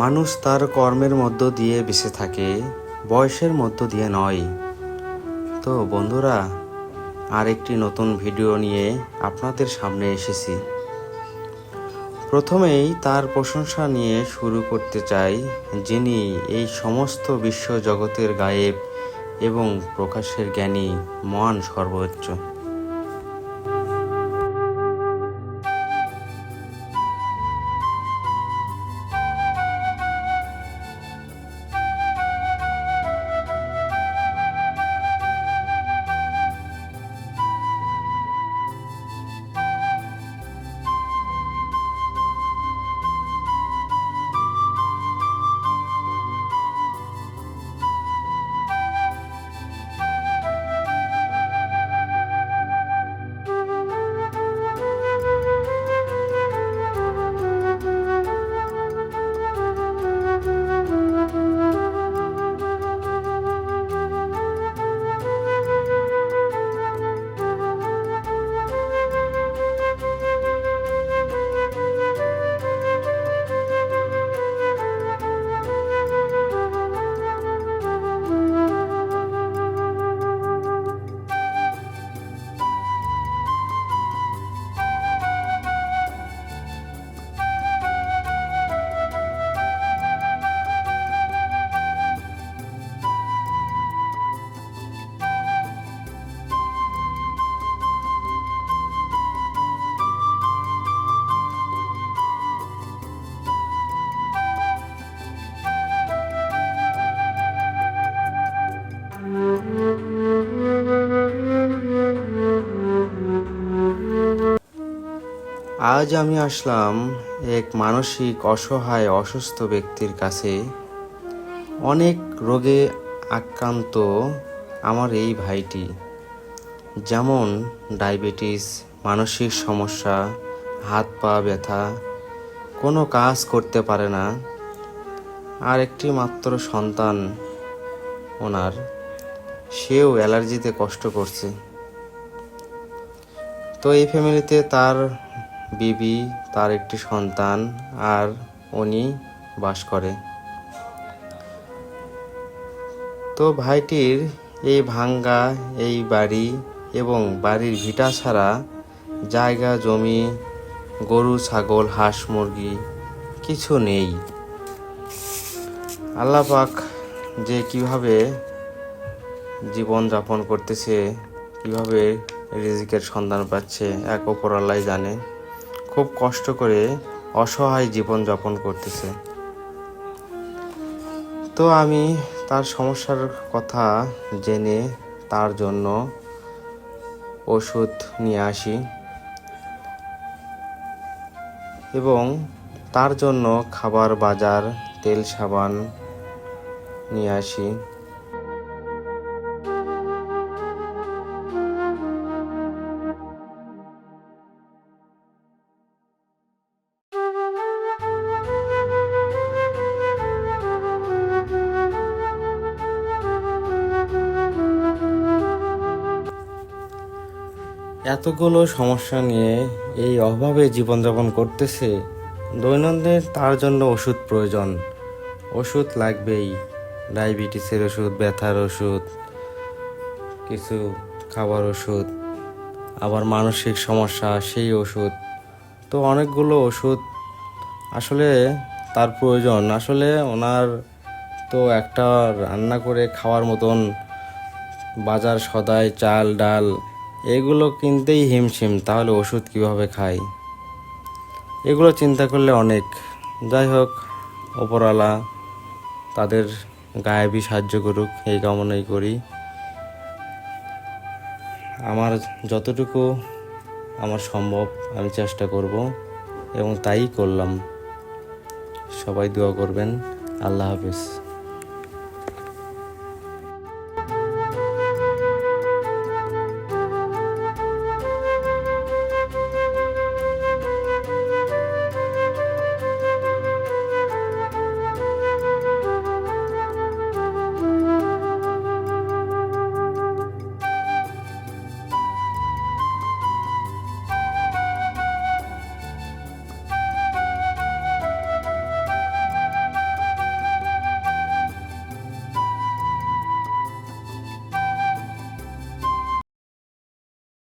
মানুষ তার কর্মের মধ্য দিয়ে বেঁচে থাকে, বয়সের মধ্য দিয়ে নয়। তো বন্ধুরা, আরেকটি নতুন ভিডিও নিয়ে আপনাদের সামনে এসেছি। প্রথমেই তার প্রশংসা নিয়ে শুরু করতে চাই, যিনি এই সমস্ত বিশ্ব জগতের গায়েব এবং প্রকাশের জ্ঞানী, মহান সর্বোচ্চ। আজ আমি আসলাম এক মানসিক অসহায় অসুস্থ ব্যক্তির কাছে। অনেক রোগে আক্রান্ত আমার এই ভাইটি, যেমন ডায়াবেটিস, মানসিক সমস্যা, হাত পা ব্যথা, কোনো কাজ করতে পারে না, আর একটি মাত্র সন্তান ওনার, সেও অ্যালার্জিতে কষ্ট করছে। তো এই ফ্যামিলিতে তার বিবি, তার একটি সন্তান আর উনি বাস করে। তো ভাইটির এই ভাঙ্গা, এই বাড়ি এবং বাড়ির ভিটা ছাড়া জায়গা, জমি, গরু, ছাগল, হাঁস, মুরগি কিছু নেই। আল্লাপাক যে কীভাবে জীবন যাপন করতেছে, কীভাবে রিজিকের সন্ধান পাচ্ছে, এক অপর আল্লাহ জানে। খুব কষ্ট করে অসহায় জীবন যাপন করতেছে। তো আমি তার সমস্যার কথা জেনে তার জন্য ওষুধ নিয়ে আসি এবং তার জন্য খাবার বাজার, তেল সাবান নিয়ে আসি। এতগুলো সমস্যা নিয়ে এই অভাবে জীবনযাপন করতেছে, দৈনন্দিন তার জন্য ওষুধ প্রয়োজন। ওষুধ লাগবেই, ডায়াবেটিসের ওষুধ, ব্যথার ওষুধ, কিছু খাবার ওষুধ, আবার মানসিক সমস্যা, সেই ওষুধ। তো অনেকগুলো ওষুধ আসলে তার প্রয়োজন। আসলে ওনার তো একটা রান্না করে খাওয়ার মতন বাজার সদাই চাল, ডাল এগুলো কিনতেই হিমশিম, তাহলে ওষুধ কীভাবে খাই? এগুলো চিন্তা করলে অনেক। যাই হোক, ওপরওয়ালা তাদের গায়েবী সাহায্য করুক, এই কামনাই করি। আমার যতটুকু আমার সম্ভব, আমি চেষ্টা করব এবং তাই করলাম। সবাই দোয়া করবেন। আল্লাহ হাফিজ।